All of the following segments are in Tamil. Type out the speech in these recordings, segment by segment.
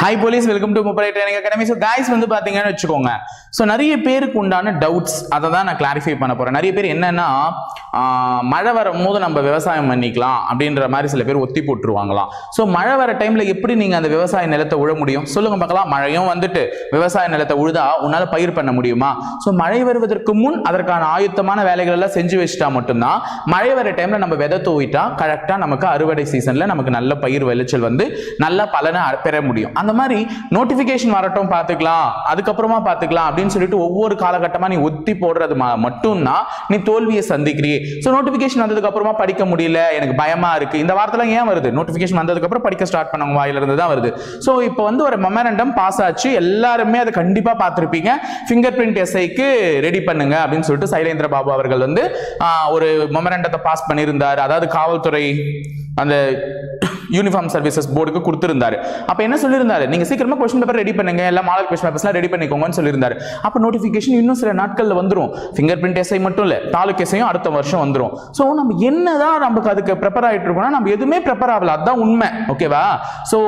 ஹாய் போலீஸ் வெல்கம் டு முப்படை ட்ரைனிங் அகாடமி ஸோ கைஸ் வந்து பார்த்தீங்கன்னு வச்சுக்கோங்க. ஸோ நிறைய பேருக்கு உண்டான டவுட்ஸ் அதை தான் நான் கிளாரிஃபை பண்ண போகிறேன் நிறைய பேர் என்னன்னா மழை வரும் போது நம்ம விவசாயம் பண்ணிக்கலாம் அப்படின்ற மாதிரி சில பேர் ஒத்தி போட்டுருவாங்களாம். ஸோ மழை வர டைமில் எப்படி நீங்கள் அந்த விவசாய நிலத்தை உழ முடியும்? சொல்லுங்க பார்க்கலாம். மழையும் வந்துட்டு விவசாய நிலத்தை உழுதா உன்னால் பயிர் பண்ண முடியுமா? ஸோ மழை வருவதற்கு முன் அதற்கான ஆயுத்தமான வேலைகள் எல்லாம் செஞ்சு வச்சுட்டா மட்டும்தான் மழை வர டைமில் நம்ம விதை தூவிட்டா கரெக்டாக நமக்கு அறுவடை சீசனில் நமக்கு நல்ல பயிர் விளைச்சல் வந்து நல்ல பலனை பெற முடியும். அந்த மாதிரி நோட்டிஃபிகேஷன் வரட்டும் பார்த்துக்கலாம் அதுக்கப்புறமா பார்த்துக்கலாம் அப்படின்னு சொல்லிட்டு ஒவ்வொரு காலகட்டமாக நீ ஒத்தி போடுறது மட்டும்தான் நீ தோல்வியை சந்திக்கிறீ ஸோ நோட்டிஃபிகேஷன் வந்ததுக்கு அப்புறமா படிக்க முடியல எனக்கு பயமா இருக்கு. இந்த வார்த்தைலாம் ஏன் வருது? நோட்டிஃபிகேஷன் வந்ததுக்கு அப்புறம் படிக்க ஸ்டார்ட் பண்ணவங்க வாயிலிருந்து தான் வருது. ஸோ இப்போ வந்து ஒரு மெமரண்டம் பாஸ் ஆச்சு. எல்லாருமே அதை கண்டிப்பாக பார்த்துருப்பீங்க. ஃபிங்கர் பிரிண்ட் எஸ்ஐக்கு ரெடி பண்ணுங்க அப்படின்னு சொல்லிட்டு சைலேந்திர பாபு அவர்கள் வந்து ஒரு மெமரண்டத்தை பாஸ் பண்ணியிருந்தார். அதாவது காவல்துறை அந்த யூனிஃபார்ம் சர்வீசஸ் போர்டுக்கு கொடுத்துருந்தாரு. அப்போ என்ன சொல்லியிருந்தாரு? நீங்க சீக்கிரமா கொஸ்டின் பேப்பர் ரெடி பண்ணுங்க. எல்லாம் மாடல் கொஸ்டின் பேப்பர்ஸ்லாம் ரெடி பண்ணிக்கோங்கன்னு சொல்லியிருந்தாரு. அப்போ நோட்டிஃபிகேஷன் இன்னும் சில நாட்களில் வந்துரும். ஃபிங்கர் பிரிண்ட் எஸ்ஐ மட்டும் இல்லை தாலுக் எஸ்ஐயும் அடுத்த வருஷம் வந்துடும் ஸோ நம்ம என்னதான் நமக்கு அதுக்கு ப்ரிப்பேர் ஆகிட்டு இருக்கோம்னா நம்ம எதுவுமே ப்ரிப்பேர் ஆகல. அதுதான் உண்மை. ஓகேவா ஸோ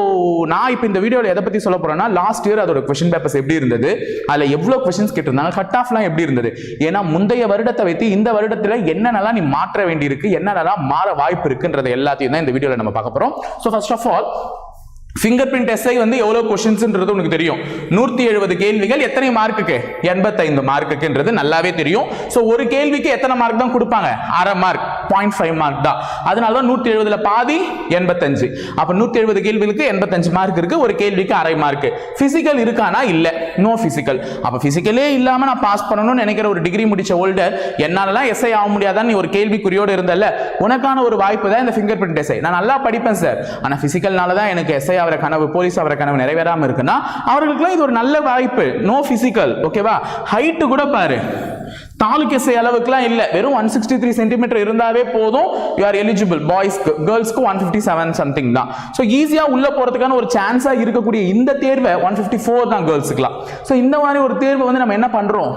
நான் இப்போ இந்த வீடியோவில் எதை பற்றி சொல்ல போறேன்னா லாஸ்ட் இயர் அதோட கொஸ்டின் பேப்பர்ஸ் எப்படி இருந்தது? அதில் எவ்வளோ கொஸ்டின்ஸ் கேட்டிருந்தாங்க? கட் ஆஃப்லாம் எப்படி இருந்தது? ஏன்னா முந்தைய வருடத்தை வைத்து இந்த வருடத்தில் என்னென்னலாம் நீ மாற்ற வேண்டியிருக்கு என்னென்னலாம் மாற வாய்ப்பு இருக்குன்றது எல்லாத்தையும் தான் இந்த வீடியோவில் நம்ம பார்க்க போகிறோம் so first of all fingerprint SI வந்து எவ்வளோ கொஷின்ஸ்ன்றது உனக்கு தெரியும். நூற்றி எழுபது கேள்விகள் எத்தனை மார்க்குக்கு எண்பத்தைந்து மார்க்குக்குன்றது நல்லாவே தெரியும். ஸோ ஒரு கேள்விக்கு எத்தனை மார்க் தான் கொடுப்பாங்க? அரை மார்க் பாயிண்ட் ஃபைவ் மார்க் தான். அதனால தான் நூற்றி எழுபதுல பாதி எண்பத்தஞ்சு அப்போ நூற்றி எழுபது கேள்விகளுக்கு எண்பத்தஞ்சு மார்க் இருக்கு ஒரு கேள்விக்கு அரை மார்க் ஃபிசிக்கல் இருக்கானா? இல்லை. நோ ஃபிசிக்கல் அப்போ ஃபிசிக்கலே இல்லாமல் நான் பாஸ் பண்ணணும்னு நினைக்கிற ஒரு டிகிரி முடிச்ச ஹோல்டர் என்னாலலாம் எஸ்ஐ ஆக முடியாதான்னு நீ ஒரு கேள்விக்குறியோடு இருந்தல்ல உனக்கான ஒரு வாய்ப்பு தான் இந்த ஃபிங்கர் பிரிண்ட் எஸ்ஐ நான் நல்லா படிப்பேன் சார் ஆனால் ஃபிசிக்கல்னால தான் எனக்கு எஸ்ஐ அவரை கனவு போலீஸ் அவரை கனவு நிறைவேறாமல் இருக்குன்னா அவர்களுக்குலாம் இது ஒரு நல்ல வாய்ப்பு. நோ பிசிக்கல் ஓகேவா ஹைட்டு கூட பாரு. தாலுக் அளவுக்குலாம் இல்லை. வெறும் ஒன் சிக்ஸ்டி த்ரீ சென்டிமீட்டர் இருந்தாவே போதும். யூ ஆர் எலிஜிபிள் பாய்ஸ்க்கு கேர்ள்ஸ்க்கு ஒன் ஃபிஃப்டி செவன் சம்திங் தான். ஸோ ஈஸியாக உள்ளே போகிறதுக்கான ஒரு சான்ஸாக இருக்கக்கூடிய இந்த தேர்வை ஒன் ஃபிஃப்டி ஃபோர் தான் கேர்ள்ஸுக்குலாம் ஸோ இந்த மாதிரி ஒரு தேர்வை வந்து நம்ம என்ன பண்ணுறோம்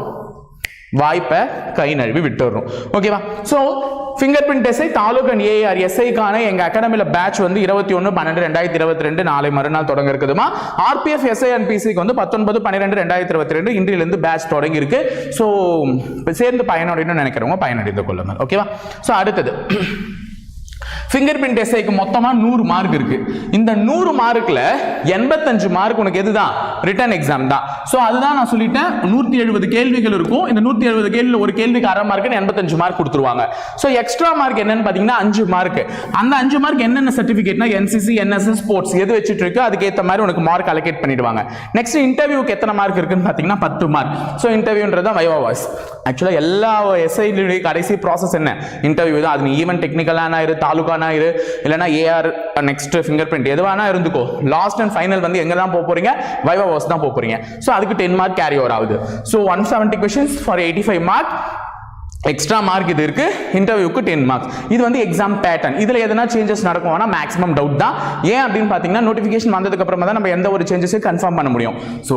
வாய்ப்பை கை நழுவி விட்டுடுறோம் ஓகேவா so fingerprint SI taluk and AR எஸ்ஐக்கான எங்கள் அகாடமியில் பேட்ச் வந்து இருபத்தி ஒன்று பன்னெண்டு ரெண்டாயிரத்தி இருபத்தி ரெண்டு நாளை மறுநாள் தொடங்க இருக்குதுமா? ஆர்பிஎஃப் எஸ்ஐ அண்ட் பிசிக்கு வந்து பத்தொன்பது பன்னிரெண்டு ரெண்டாயிரத்தி இருபத்தி ரெண்டு இன்றிலிருந்து பேட்ச் தொடங்கி இருக்கு ஸோ சேர்ந்து பயனடையணும்னு நினைக்கிறவங்க பயனடைந்து கொள்ளுங்கள். ஓகேவா ஸோ அடுத்தது. ஃபிங்கர் பிரிண்ட் எஸ்ஐக்கு மொத்தமாக நூறு மார்க் இருக்குது இந்த நூறு மார்க்கில் எண்பத்தஞ்சு மார்க் உனக்கு எதுதான்? ரிட்டன் எக்ஸாம் தான். ஸோ அதுதான் நான் சொல்லிட்டேன். நூற்றி எழுபது கேள்விகள் இருக்கும். இந்த நூற்றி எழுபது கேள்வியில் ஒரு கேள்விக்கு அரை மார்க் எண்பத்தஞ்சு மார்க் கொடுத்துருவாங்க. ஸோ எக்ஸ்ட்ரா மார்க் என்னன்னு பார்த்தீங்கன்னா அஞ்சு மார்க் அந்த அஞ்சு மார்க் என்னென்ன சர்டிஃபிகேட்னா என்சிசி என்எஸ்எஸ் ஸ்போர்ட்ஸ் எது வச்சுட்டு இருக்கோ அதுக்கேற்ற மாதிரி உனக்கு மார்க் அலோகேட் பண்ணிடுவாங்க. நெக்ஸ்ட் இன்டர்வியூக்கு எத்தனை மார்க் இருக்குன்னு பார்த்தீங்கன்னா பத்து மார்க் ஸோ இன்டர்வியூன்றது தான் வைவா வாய்ஸ் ஆக்சுவலாக எல்லா எஸ்ஐலுடைய கடைசி ப்ராசஸ் என்ன? இன்டர்வியூ தான். அது நீ ஈவன் டெக்னிக்கலான இரு தாலுகானா இரு இல்லைனா ஏஆர் நெக்ஸ்ட் ஃபிங்கர் பிரிண்ட் எதுவானா இருந்துக்கோ. லாஸ்ட் அண்ட் ஃபைனல் வந்து எங்கே தான் போக போகிறீங்க வைவா வாஸ் தான் போக போகிறீங்க ஸோ அதுக்கு டென் மார்க் கேரி ஓவர் ஆகுது. So one seventy questions for eighty five mark extra mark இது இருக்கு. இன்டர்வியூக்கு டென் மார்க்ஸ் இது வந்து எக்ஸாம் பேட்டர்ன் இதில் எதனா சேஞ்சஸ் நடக்கும்னா மேக்ஸிமம் டவுட் தான். ஏன் அப்படின்னு பார்த்தீங்கன்னா நோட்டிஃபிகேஷன் வந்ததுக்கு அப்புறமா தான் நம்ம எந்த ஒரு சேஞ்சஸையும் கன்ஃபார்ம் பண்ண முடியும். ஸோ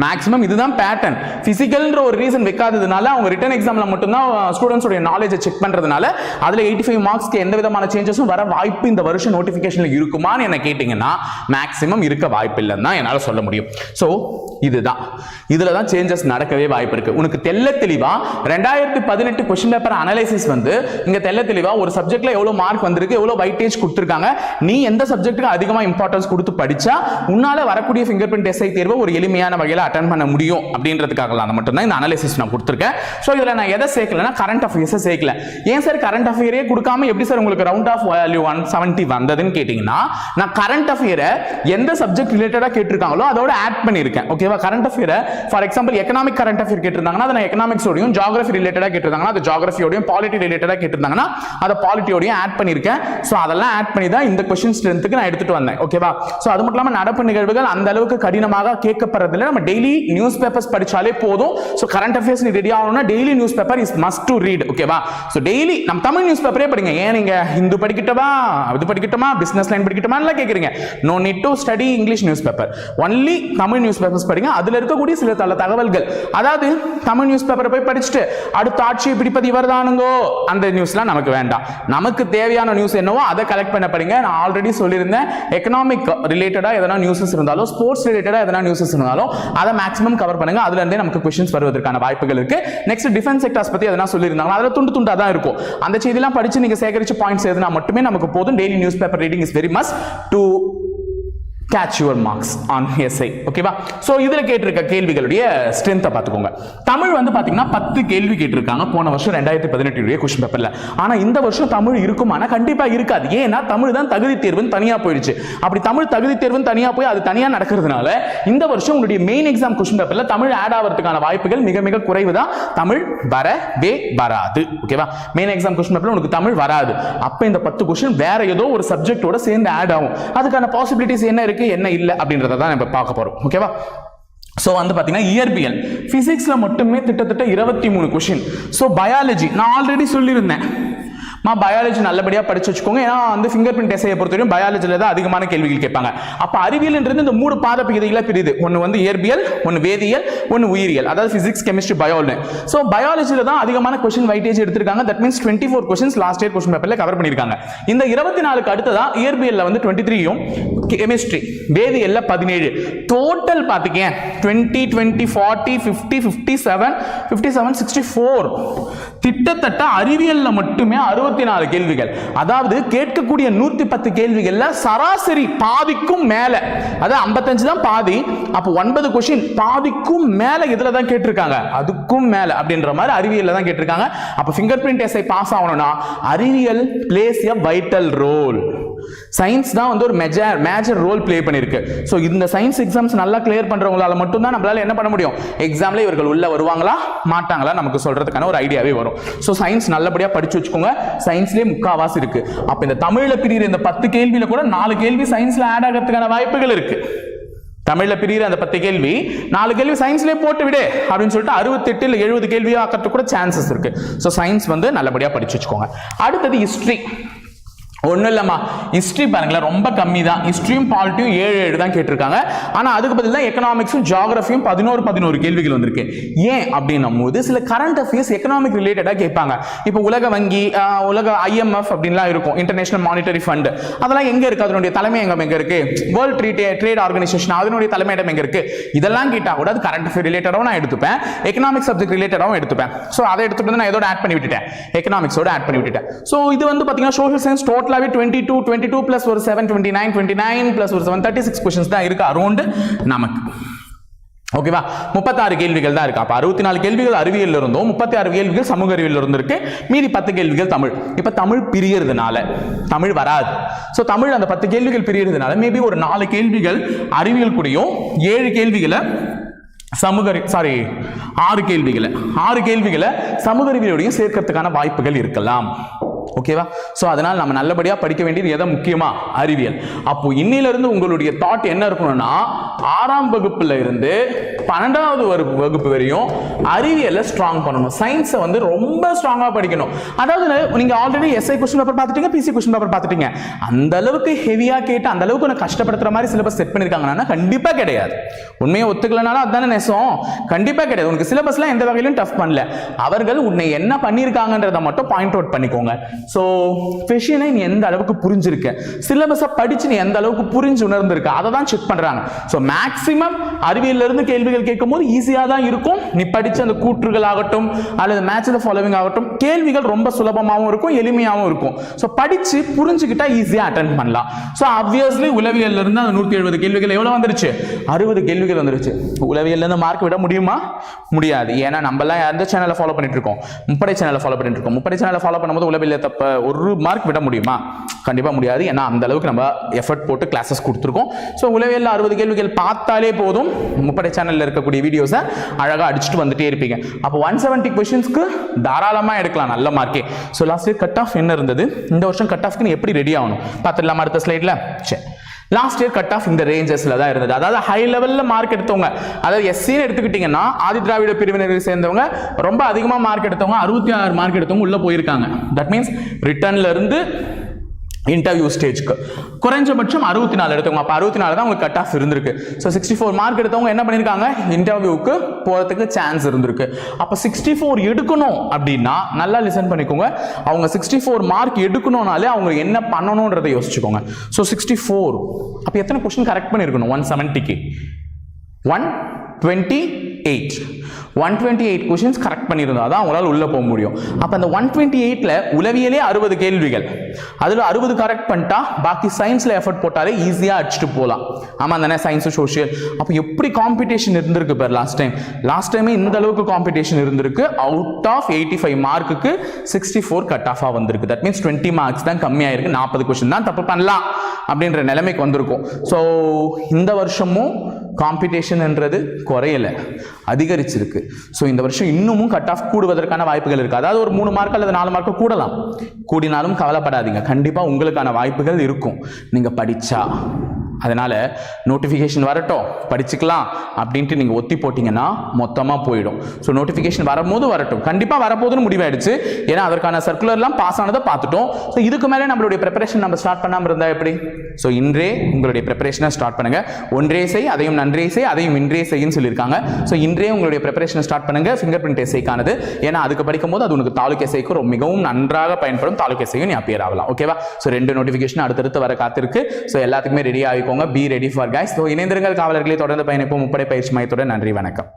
மேக்ஸிமம் இதுதான் பேட்டர்ன் பிசிக்கல்ன்ற ஒரு ரீசன் வைக்காததுனால அவங்க ரிட்டன் எக்ஸாம்ல மட்டும்தான் ஸ்டூடெண்ட்ஸோட நாலேஜை செக் பண்ணுறதுனால அதில் எயிட்டி ஃபைவ் மார்க்ஸ்க்கு எந்த விதமான சேஞ்சஸும் வர வாய்ப்பு இந்த வருஷம் நோட்டிஃபிகேஷனில் இருக்குமான்னு என்ன கேட்டிங்கன்னா மேக்ஸிமம் இருக்க வாய்ப்பு இல்லைன்னு தான் என்னால் சொல்ல முடியும். ஸோ இதுதான். இதில் தான் சேஞ்சஸ் நடக்கவே வாய்ப்பு இருக்குது உனக்கு தெல்ல தெளிவாக ரெண்டாயிரத்தி பதினெட்டு கொஸ்டின் பேப்பர் அனலைசிஸ் வந்து இங்கே தெல்ல தெளிவாக ஒரு சப்ஜெக்ட்ல எவ்வளோ மார்க் வந்திருக்கு எவ்வளோ வைட்டேஜ் கொடுத்துருக்காங்க நீ எந்த சப்ஜெக்ட்டுக்கு அதிகமாக இம்பார்ட்டன்ஸ் கொடுத்து படித்தா உன்னால் வரக்கூடிய ஃபிங்கர் பிரிண்ட் எஸ்ஐ தேர்வு ஒரு எளிமையான வகையில் அட்டன் பண்ண முடியும் அப்படின்றதுக்காக தான் மட்டும்தான் இந்த அனலைசிஸ் நான் கொடுத்துருக்கேன். ஸோ இதுல நான் எதை சேர்க்கலன்னா கரண்ட் அஃபேர்ஸை சேர்க்கல. ஏன் சார் கரண்ட் அஃபேரே கொடுக்காம எப்படி சார் உங்களுக்கு round off value one seventy வந்ததுன்னு கேட்டிங்கன்னா நான் கரண்ட் அஃபேரை எந்த சப்ஜெக்ட் ரிலேட்டடாக கேட்டிருக்காங்களோ அதோட ஆட் பண்ணியிருக்கேன். ஓகேவா current அஃபேரை for example economic current affair கேட்டிருந்தாங்கன்னா அதை நான் எக்கனாமிக்ஸோடையும் ஜாகிரஃபி ரிலேட்டடாக கேட்டிருந்தாங்கன்னா அது ஜாகிரஃபியோடையும் பாலிட்டி ரிலேட்டடாக கேட்டிருந்தாங்கன்னா அதை பாலிட்டியோடையும் ஆட் பண்ணியிருக்கேன். ஸோ அதெல்லாம் ஆட் பண்ணி தான் இந்த கொஸ்டின் ஸ்ட்ரென்த்துக்கு நான் எடுத்துட்டு வந்தேன். ஓகேவா ஸோ அது மட்டும் இல்லாமல் நடப்பு நிகழ்வுகள் அந்த அளவுக்கு கடினமாக கேட்கப்படுறதுல நம்ம டெய்லி நியூஸ் பேப்பர்ஸ் படிச்சாலே போதும். ஸோ கரண்ட் அஃபேர்ஸ் நீ ரெடி ஆகணும்னா daily news paper is must to read ஓகேவா ஸோ டெய்லி நம்ம தமிழ் நியூஸ் பேப்பரே படிங்க. ஏன் நீங்க? ஹிந்து படிக்கட்டவா இது படிக்கட்டுமா? பிசினஸ் லைன் படிக்கட்டுமா கேட்குறீங்க no need to study English news paper only Tamil news papers படிங்க. அதுல இருக்கக்கூடிய சில தல தகவல்கள். அதாவது தமிழ் நியூஸ் பேப்பரை போய் படிச்சுட்டு அடுத்த ஆட்சியை பிடிப்பது இவர்தானுங்கோ? அந்த நியூஸ்லாம் நமக்கு வேண்டாம். நமக்கு தேவையான நியூஸ் என்னவோ அதை கலெக்ட் பண்ண படிங்க. நான் ஆல்ரெடி சொல்லியிருந்தேன். எக்கனாமிக் ரிலேட்டடாக எதனா நியூஸஸ் இருந்தாலும் ஸ்போர்ட்ஸ் ரிலேட்டடாக எதனா நியூஸஸ் இருந்தாலும் அதை மேக்ஸிமம் கவர் பண்ணுங்க. அதுல இருந்தே நமக்கு கொஸ்டின்ஸ் வருவதற்கான வாய்ப்புகள் இருக்கு. நெக்ஸ்ட் டிஃபென்ஸ் செக்டர்ஸ் பத்தி எதனா சொல்லியிருந்தாங்க அதில் துண்டு துண்டா தான் இருக்கும். அந்த செய்தியெல்லாம் படிச்சு நீங்க சேகரிச்சு பாயிண்ட்ஸ் எதுனா மட்டுமே நமக்கு போதும். Daily news paper reading is very must to catch your marks on SI ஓகேவா ஸோ இதில் கேட்டிருக்க கேள்விகளுடைய ஸ்ட்ரென்த்தை பார்த்துக்கோங்க. தமிழ் வந்து பார்த்தீங்கன்னா பத்து கேள்வி கேட்டிருக்காங்க. போன வருஷம் ரெண்டாயிரத்தி பதினெட்டுடைய கொஸ்டின் பேப்பரில் ஆனால் இந்த வருஷம் தமிழ் இருக்குமானா கண்டிப்பாக இருக்காது. ஏன்னா தமிழ் தான் தகுதி தேர்வுன்னு தனியாக போயிடுச்சு. அப்படி தமிழ் தகுதி தேர்வுன்னு தனியாக போய் அது தனியாக நடக்கிறதுனால இந்த வருஷம் உங்களுடைய மெயின் எக்ஸாம் கொஸ்டின் பேப்பரில் தமிழ் ஆட் ஆகிறதுக்கான வாய்ப்புகள் மிக மிக குறைவு தான். தமிழ் வரவே வராது. ஓகேவா மெயின் எக்ஸாம் கொஸ்டின் பேப்பரில் உனக்கு தமிழ் வராது. அப்போ இந்த பத்து கொஸ்டின் வேற ஏதோ ஒரு சப்ஜெக்டோட சேர்ந்து ஆட் ஆகும். அதுக்கான பாசிபிலிட்டிஸ் என்ன இருக்கு? என்ன இல்லை அப்படின்றத தான் நம்ம பார்க்க போறோம். ஓகேவா ஸோ வந்து பார்த்தீங்கன்னா இயற்பியல். ஃபிசிக்ஸில் மட்டுமே திட்டத்தட்ட இருபத்தி மூணு கொஷின் ஸோ பயாலஜி நான் ஆல்ரெடி சொல்லியிருந்தேன். பயாலஜி நல்லபடியாக படிச்சு வச்சுக்கோங்க. ஏன்னா வந்து ஃபிங்கர் பிரிண்ட் எஸ்ஐயை பொறுத்தவரைக்கும் பயாலஜியில் தான் அதிகமான கேள்விகள் கேட்பாங்க. அப்போ அறிவியல்ன்றது இந்த மூணு பாத பிரிவுகளை பிரியுது. ஒன்று வந்து இயற்பியல் ஒன்று வேதியியல் ஒன்று உயிரியல். அதாவது ஃபிசிக்ஸ் கெமிஸ்ட்ரி பயோல்னு ஸோ பயாலஜியில் தான் அதிகமான கொஸ்டின் வைட்டேஜ் எடுத்திருக்காங்க. That means twenty four questions last year question பேப்பரில் கவர் பண்ணியிருக்காங்க. இந்த இருபத்தி நாலுக்கு அடுத்ததா இயற்பியலில் வந்து டுவெண்ட்டி த்ரீயும் கெமிஸ்ட்ரி வேதியியல்ல பதினேழு. Total பார்த்துக்கேன் twenty twenty forty fifty fifty seven fifty seven sixty four கிட்டத்தட்ட அறிவியலில் மட்டுமே அறுபத்தி நாலு கேள்விகள். அதாவது கேட்கக்கூடிய நூற்றி பத்து கேள்விகள்ல சராசரி பாதிக்கும் மேல. அதாவது ஐம்பத்தஞ்சு தான் பாதி அப்போ ஒன்பது கொஸ்டின் பாதிக்கும் மேல இதில் தான் கேட்டிருக்காங்க? அதுக்கும் மேல அப்படின்ற மாதிரி அறிவியலில் தான் கேட்டிருக்காங்க. அப்போ ஃபிங்கர் பிரிண்ட் எஸ்ஐ பாஸ் ஆகணும்னா அறிவியல் plays a vital role science தான் வந்து ஒரு மெஜர் மேஜர் ரோல் ப்ளே பண்ணியிருக்கு. ஸோ இந்த சயின்ஸ் எக்ஸாம்ஸ் நல்லா கிளியர் பண்ணுறவங்களால மட்டும்தான் நம்மளால என்ன பண்ண முடியும்? எக்ஸாமில் இவர்கள் உள்ள வருவாங்களா? மாட்டாங்களா? நமக்கு சொல்கிறதுக்கான ஒரு ஐடியாவே வரும். ஸோ சயின்ஸ் நல்லபடியாக படிச்சு வச்சுக்கோங்க. சயின்ஸ்லேயே முக்காவாசி இருக்கு. அப்ப இந்த தமிழ்ல பிரியிற இந்த பத்து கேள்வியில கூட நாலு கேள்வி சயின்ஸ்ல ஆட் ஆகிறதுக்கான வாய்ப்புகள் இருக்கு. தமிழ்ல பிரியிற அந்த பத்து கேள்வி நாலு கேள்வி சயின்ஸ்லேயே போட்டு விடு அப்படின்னு சொல்லிட்டு அறுபத்தெட்டு இல்லை எழுபது கேள்வியோ ஆக்கிறதுக்கு கூட சான்சஸ் இருக்கு. ஸோ சயின்ஸ் வந்து நல்லபடியா படிச்சு வச்சுக்கோங்க. அடுத்தது ஹிஸ்ட்ரி ஒன்றும் இல்லைம்மா. ஹிஸ்ட்ரி பாருங்களேன் ரொம்ப கம்மி தான் ஹிஸ்ட்ரியும் பாலிட்டியும் ஏழு ஏழு தான் கேட்டிருக்காங்க. ஆனால் அதுக்கு பதில் தான் எக்கனாமிக்ஸும் ஜாகிரஃபியும் பதினோரு பதினோரு கேள்விகள் வந்திருக்கு. ஏன் அப்படின்னும் போது சில கரண்ட் அஃபேர்ஸ் எக்கனாமிக் ரிலேட்டடாக கேட்பாங்க. இப்போ உலக வங்கி உலக ஐஎம்எஃப் அப்படின்லாம் இருக்கும். இன்டர்நேஷனல் மானிட்டரி ஃபண்ட் அதெல்லாம் எங்கே இருக்குது அதனுடைய தலைமை எங்கே இருக்குது வேர்ல்ட் ட்ரீட் ட்ரேட் ஆர்கனைசேஷன் அதனுடைய தலைமையிடம் எங்கே இருக்குது இதெல்லாம் கேட்டால் கூட அது கரண்ட் அஃபேர் ரிலேட்டடாகவும் நான் எடுத்துப்பேன். எக்கனாமிக் சப்ஜெக்ட் ரிலேட்டடாகவும் எடுத்துப்பேன். ஸோ அதை எடுத்துகிட்டு வந்து நான் இதோட ஆட் பண்ணி விட்டுட்டேன். எக்கனாமிக்ஸோட ஆட் பண்ணி விட்டுட்டேன். ஸோ இது வந்து பார்த்தீங்கன்னா சோஷியல் சயின்ஸ் டோட்டலாகவே twenty two twenty two plus ஒரு seven twenty nine twenty nine plus ஒரு செவன் தேர்ட்டி சிக்ஸ் கொஷின்ஸ் தான் இருக்குது அரௌண்ட் நமக்கு. ஓகேவா முப்பத்தாறு கேள்விகள் தான் இருக்கு? அப்போ அறுபத்தி நாலு கேள்விகள் அறிவியல் இருந்தும் முப்பத்தி ஆறு கேள்விகள் சமூக அறிவியல் இருந்திருக்கு. மீதி பத்து கேள்விகள் தமிழ். இப்போ தமிழ் பிரியறதுனால தமிழ் வராது. ஸோ தமிழ் அந்த பத்து கேள்விகள் பிரியறதுனால மேபி ஒரு நாலு கேள்விகள் அறிவியல் கூடயும் ஏழு கேள்விகளை சமூக சாரி ஆறு கேள்விகளை ஆறு கேள்விகளை சமூக அறிவியலோடையும் சேர்க்கறதுக்கான வாய்ப்புகள் இருக்கலாம். ஓகேவா ஸோ அதனால் நம்ம நல்லபடியாக படிக்க வேண்டியது எதை முக்கியமாக அறிவியல். அப்போ இன்னிலிருந்து உங்களுடைய தாட் என்ன இருக்கணும்னா ஆறாம் வகுப்புல இருந்து பன்னெண்டாவது வகுப்பு வகுப்பு வரையும் அறிவியலை ஸ்ட்ராங் பண்ணணும். சயின்ஸை வந்து ரொம்ப ஸ்ட்ராங்காக படிக்கணும். அதாவது நீங்கள் ஆல்ரெடி எஸ்ஐ கொஸ்டின் பேப்பர் பார்த்துட்டீங்க பிசி கொஸ்டின் பேப்பர் பார்த்துட்டீங்க. அந்த அளவுக்கு ஹெவியாக கேட்டு அந்த அளவுக்கு உனக்கு கஷ்டப்படுத்துற மாதிரி சிலபஸ் செட் பண்ணியிருக்காங்கன்னா கண்டிப்பாக கிடையாது. உண்மையை ஒத்துக்கலனாலும் அதுதானே நெசம். கண்டிப்பாக கிடையாது. உனக்கு சிலபஸ்லாம் எந்த வகையிலும் டஃப் பண்ணல. அவர்கள் உன்னை என்ன பண்ணியிருக்காங்கன்றதை மட்டும் பாயிண்ட் அவுட் பண்ணிக்கோங்க. ஸோ கொஷினை நீ எந்த அளவுக்கு புரிஞ்சிருக்க? சிலபஸை படிச்சு நீ எந்த அளவுக்கு புரிஞ்சு உணர்ந்திருக்க? அதை தான் செக் பண்ணுறாங்க ஸோ மேக்ஸிமம் அறிவியல்ல இருந்து கேள்விகள் கேட்கும்போது ஈஸியாக தான் இருக்கும். நீ படிச்ச அந்த கூற்றுகள் ஆகட்டும் அல்லது மேட்ச் ஃபாலோவிங் ஆகட்டும் கேள்விகள் ரொம்ப சுலபமாகவும் இருக்கும் எளிமையாகவும் இருக்கும். ஸோ படித்து புரிஞ்சுக்கிட்டா ஈஸியாக அட்டன் பண்ணலாம். ஸோ ஆப்வியஸ்லி உளவியல்ல இருந்து அந்த நூற்றி எழுபது கேள்விகள் எவ்வளோ வந்துருச்சு? அறுபது கேள்விகள் வந்துருச்சு. உளவியல்ல இருந்து மார்க் விட முடியுமா? முடியாது. ஏன்னா நம்மலாம் எந்த சேனலை ஃபாலோ பண்ணிட்டு இருக்கோம்? முப்படை சேனலை ஃபாலோ பண்ணிட்டு இருக்கோம். முப்படை சேனலை ஃபாலோ பண்ணும்போது உளவியல் இப்போ ஒரு மார்க் விட முடியுமா? கண்டிப்பாக முடியாது. ஏன்னா அந்த அளவுக்கு நம்ம எஃபர்ட் போட்டு கிளாஸஸ் கொடுத்துருக்கோம். ஸோ உளவியல் அறுபது கேள்விகள் பார்த்தாலே போதும். முப்படை சேனலில் இருக்கக்கூடிய வீடியோஸை அழகாக அடிச்சுட்டு வந்துட்டே இருப்பீங்க. அப்போ ஒன் செவன்ட்டி கொஷின்ஸ்க்கு தாராளமாக எடுக்கலாம். நல்ல மார்க்கே so last year cut off என்ன இருந்தது? இந்த வருஷம் கட் ஆஃப்க்கு நீ எப்படி ரெடி ஆகணும்? பார்த்துடலாமா அடுத்த ஸ்லைடில் சரி. லாஸ்ட் இயர் கட் ஆஃப் இந்த ரேஞ்சஸில் தான் இருந்தது. அதாவது ஹை லெவலில் மார்க் எடுத்தவங்க அதாவது எஸ்சின்னு எடுத்துக்கிட்டிங்கன்னா ஆதி திராவிட பிரிவினரை சேர்ந்தவங்க ரொம்ப அதிகமாக மார்க் எடுத்தவங்க அறுபத்தி ஆறு மார்க் எடுத்தவங்க உள்ளே போயிருக்காங்க. தட் மீன்ஸ் ரிட்டர்ன்ல இருந்து இன்டர்வியூ ஸ்டேஜ்க்கு குறைஞ்சபட்சம் அறுபத்தி நாலு எடுத்தவங்க. அப்போ அறுபத்தி நாலு தான் உங்களுக்கு கட் ஆஃப் இருந்திருக்கு. ஸோ சிக்ஸ்டி ஃபோர் மார்க் எடுத்தவங்க என்ன பண்ணியிருக்காங்க இன்டர்வியூக்கு போகிறதுக்கு சான்ஸ் இருந்திருக்கு. அப்போ சிக்ஸ்டி ஃபோர் எடுக்கணும் அப்படின்னா நல்லா லிசன் பண்ணிக்கோங்க. அவங்க சிக்ஸ்டி ஃபோர் மார்க் எடுக்கணும்னாலே அவங்க என்ன பண்ணணுன்றதை யோசிச்சுக்கோங்க. ஸோ சிக்ஸ்டி ஃபோர் அப்போ எத்தனை கொஸ்டின் கரெக்ட் பண்ணியிருக்கணும் one செவன்ட்டிக்கு one twenty eight one twenty eight questions correct பண்ணியிருந்தா தான் அவங்களால் உள்ளே போக முடியும். அப்போ அந்த ஒன் டுவெண்ட்டி எயிட்டில் உளவியலே அறுபது கேள்விகள். அதில் அறுபது கரெக்ட் பண்ணிட்டா பாக்கி சயின்ஸில் எஃபர்ட் போட்டாலே ஈஸியாக அடிச்சுட்டு போகலாம் ஆமாம் தானே சயின்ஸு சோஷியல் அப்போ எப்படி காம்படிஷன் இருந்திருக்கு பார் லாஸ்ட் டைம் லாஸ்ட் டைமே இந்த அளவுக்கு காம்படிஷன் இருந்திருக்கு. அவுட் ஆஃப் எயிட்டி ஃபைவ் மார்க்குக்கு சிக்ஸ்டி ஃபோர் கட் ஆஃபாக வந்திருக்கு. தட் மீன்ஸ் டுவெண்ட்டி மார்க்ஸ் தான் கம்மியாக இருக்குது நாற்பது கொஷின் தான் தப்பு பண்ணலாம் அப்படின்ற நிலைமைக்கு வந்திருக்கும். ஸோ இந்த வருஷமும் காம்படிஷன்ன்றது குறையலை அதிகரிச்சிருக்கு. ஸோ இந்த வருஷம் இன்னமும் கட் ஆஃப் கூடுவதற்கான வாய்ப்புகள் இருக்குது அதாவது ஒரு மூணு மார்க் அல்லது நாலு மார்க்கு கூடலாம். கூடினாலும் கவலைப்படாதீங்க. கண்டிப்பாக உங்களுக்கான வாய்ப்புகள் இருக்கும். நீங்கள் படித்தா அதனால் நோட்டிஃபிகேஷன் வரட்டும் படிச்சுக்கலாம் அப்படின்ட்டு நீங்கள் ஒத்தி போட்டிங்கன்னா மொத்தமாக போயிடும். ஸோ நோட்டிஃபிகேஷன் வரும்போது வரட்டும். கண்டிப்பாக வரப்போதுன்னு முடிவாயிடுச்சு. ஏன்னா அதற்கான சர்க்குலர்லாம் பாஸ் ஆனதை பார்த்துட்டோம். ஸோ இதுக்கு மேலே நம்மளுடைய ப்ரிப்பரேஷன் நம்ம ஸ்டார்ட் பண்ணாமல் இருந்தால் எப்படி? ஸோ இன்றே உங்களுடைய ப்ரிப்பரேஷனை ஸ்டார்ட் பண்ணுங்கள் ஒன்றே செய் அதையும் நன்றே செய் அதையும் இன்றே செய்யும்னு சொல்லியிருக்காங்க. ஸோ இன்றே உங்களுடைய ப்ரிப்பரேஷனை ஸ்டார்ட் பண்ணுங்கள் ஃபிங்கர் பிரிண்ட் எஸ்ஐக்கானது ஏன்னா அதுக்கு படிக்கும்போது அது உனக்கு தாலுக்கு எஸ்ஐக்கு ரொம்ப மிகவும் நன்றாக பயன்படும். தாலுக்கு எஸ்ஐயும் நீ அப்பியர் ஆகலாம். ஓகேவா ஸோ ரெண்டு நோட்டிஃபிகேஷன் அடுத்தடுத்து வர காத்திருக்கு. ஸோ எல்லாத்துக்குமே ரெடி போங்க be ready for guys so இணைந்திருங்கள் காவலர்களை. தொடர்ந்து பயணிப்போம். முப்படை பயிற்சி மையத்துடன் நன்றி வணக்கம்.